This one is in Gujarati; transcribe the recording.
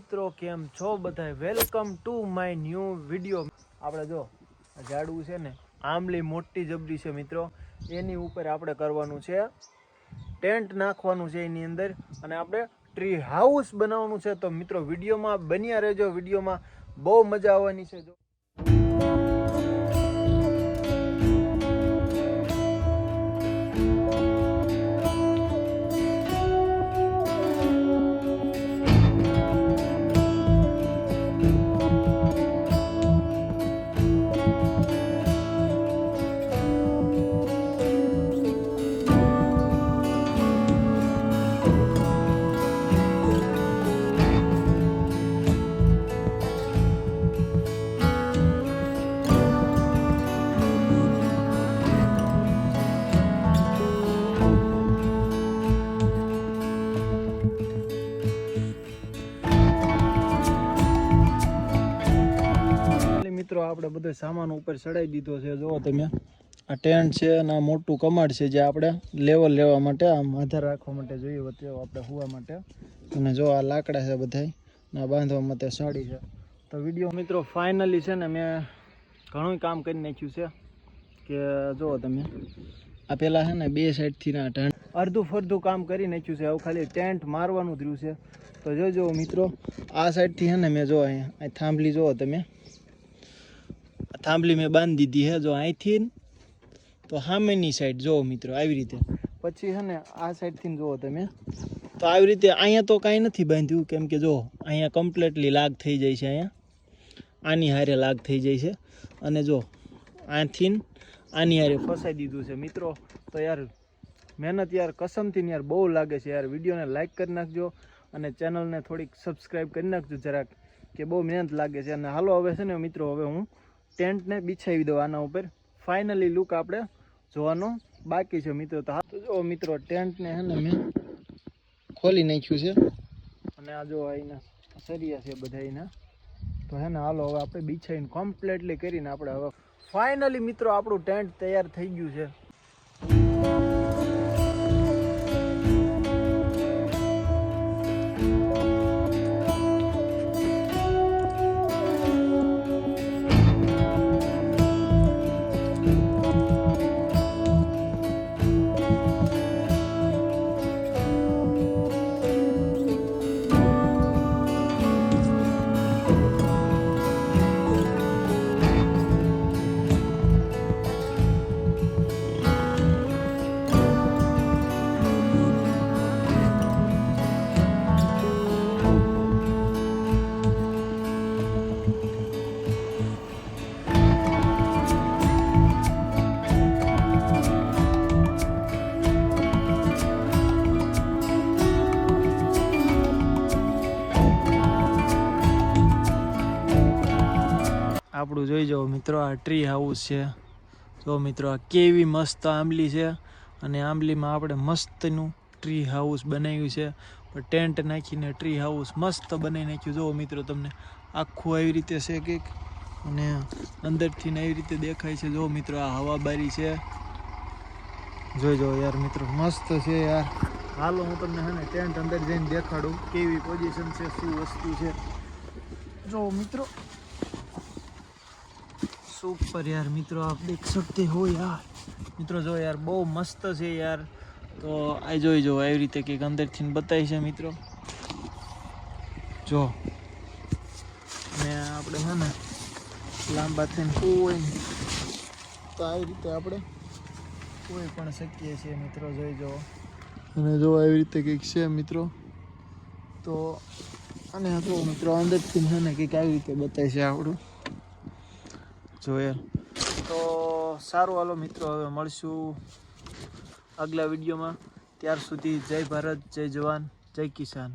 મિત્રો, કેમ છો બધા welcome to my new video આપણે જો ઝાડવું છે ને, આંબલી મોટી જબરી છે મિત્રો. એની ઉપર આપણે કરવાનું છે ટેન્ટ નાખવાનું છે એની અંદર. અને આપણે ટ્રી હાઉસ બનાવવાનું છે. તો મિત્રો વિડીયોમાં બન્યા રહેજો. વિડીયોમાં બહુ મજા આવવાની છે. જો મિત્રો, આપણે બધો સામાન ઉપર ચડાવી દીધો છે. જુઓ તમે, આ ટેન્ટ છે અને આ મોટું કમાડ છે જે આપણે લેવલ લેવા માટે, આમ આધાર રાખવા માટે જોઈએ તેઓ આપણે હોવા માટે. અને જો આ લાકડા છે બધાય આ બાંધવા માટે સાડી છે. તો વીડિયો મિત્રો ફાઇનલી છે ને મેં ઘણું કામ કરી નાખ્યું છે કે જુઓ તમે, આ પેલા છે ને બે સાઈડથી ના ટેન્ટ, અડધું ફરધું કામ કરી નાખ્યું છે. હવે ખાલી ટેન્ટ મારવાનું રહ્યું છે. તો જોજો મિત્રો, આ સાઈડથી છે ને મેં જો અહીંયા અહીં થાંભલી જુઓ તમે થાંભલી મેં બાંધી દીધી હે જો અહીંથી તો સામેની સાઈડ જુઓ મિત્રો આવી રીતે. પછી છે ને આ સાઈડથી જુઓ તમે. તો આવી રીતે અહીંયા તો કાંઈ નથી બાંધ્યું કેમ કે જો અહીંયા કમ્પ્લીટલી લાગ થઈ જાય છે અહીંયા. આની હારે લાગ થઈ જાય છે. અને જો અહીંથી આની હારે ફસાઈ દીધું છે મિત્રો. તો યાર મહેનત યાર કસમથી યાર બહુ લાગે છે યાર. વિડીયોને લાઈક કરી નાખજો અને ચેનલને થોડીક સબસ્ક્રાઈબ કરી નાખજો જરાક કે બહુ મહેનત લાગે છે. અને હાલો હવે છે ને મિત્રો હવે હું ટેન્ટને બિછાવી દો આના ઉપર. ફાઇનલી લુક આપણે જોવાનો બાકી છે મિત્રો. તો હા, તો જો મિત્રો, ટેન્ટને હે ને મેં ખોલી નાખ્યું છે. અને આ જો અહીંના સરિયા છે બધા એના તો હે ને હાલો હવે આપણે બિછાઈને કમ્પ્લીટલી કરીને આપણે હવે ફાઇનલી મિત્રો આપણું ટેન્ટ તૈયાર થઈ ગયું છે. આપણું જોઈ જાઓ મિત્રો, આ ટ્રી હાઉસ છે. જો મિત્રો, આ કેવી મસ્ત આંબલી છે. અને આંબલીમાં આપણે મસ્તનું ટ્રી હાઉસ બનાવ્યું છે. ટેન્ટ નાખીને ટ્રી હાઉસ મસ્ત બનાવી નાખ્યું. જુઓ મિત્રો, તમને આખું આવી રીતે છે કંઈક. અને અંદરથી ને એવી રીતે દેખાય છે. જો મિત્રો, આ હવાબારી છે. જોઈ જાઓ યાર મિત્રો, મસ્ત છે યાર. હાલો, હું તમને હે ને ટેન્ટ અંદર જઈને દેખાડું કેવી પોઝિશન છે, શું વસ્તુ છે. જો મિત્રો સુપર યાર, મિત્રો, આપ દેખ શકતે હો યાર. મિત્રો, જો યાર, બહુ મસ્ત છે યાર. તો આ જોઈ જો એવી રીતે કંઈક અંદરથી બતાવી છે, મિત્રો. જો. ને આપણે છે ને, લાંબા થઈને કોઈ તો આવી રીતે આપણે કોઈ પણ શકીએ છીએ, મિત્રો, જોઈ જો. અને જો એવી રીતે કંઈક છે, મિત્રો. તો અને જો મિત્રો અંદરથી ને કંઈક આવી રીતે બતાવી છે આપણું. જોયેલ તો સારું, હાલો મિત્રો, હવે મળશું આગલા વિડીયોમાં. ત્યાર સુધી જય ભારત, જય જવાન, જય કિસાન.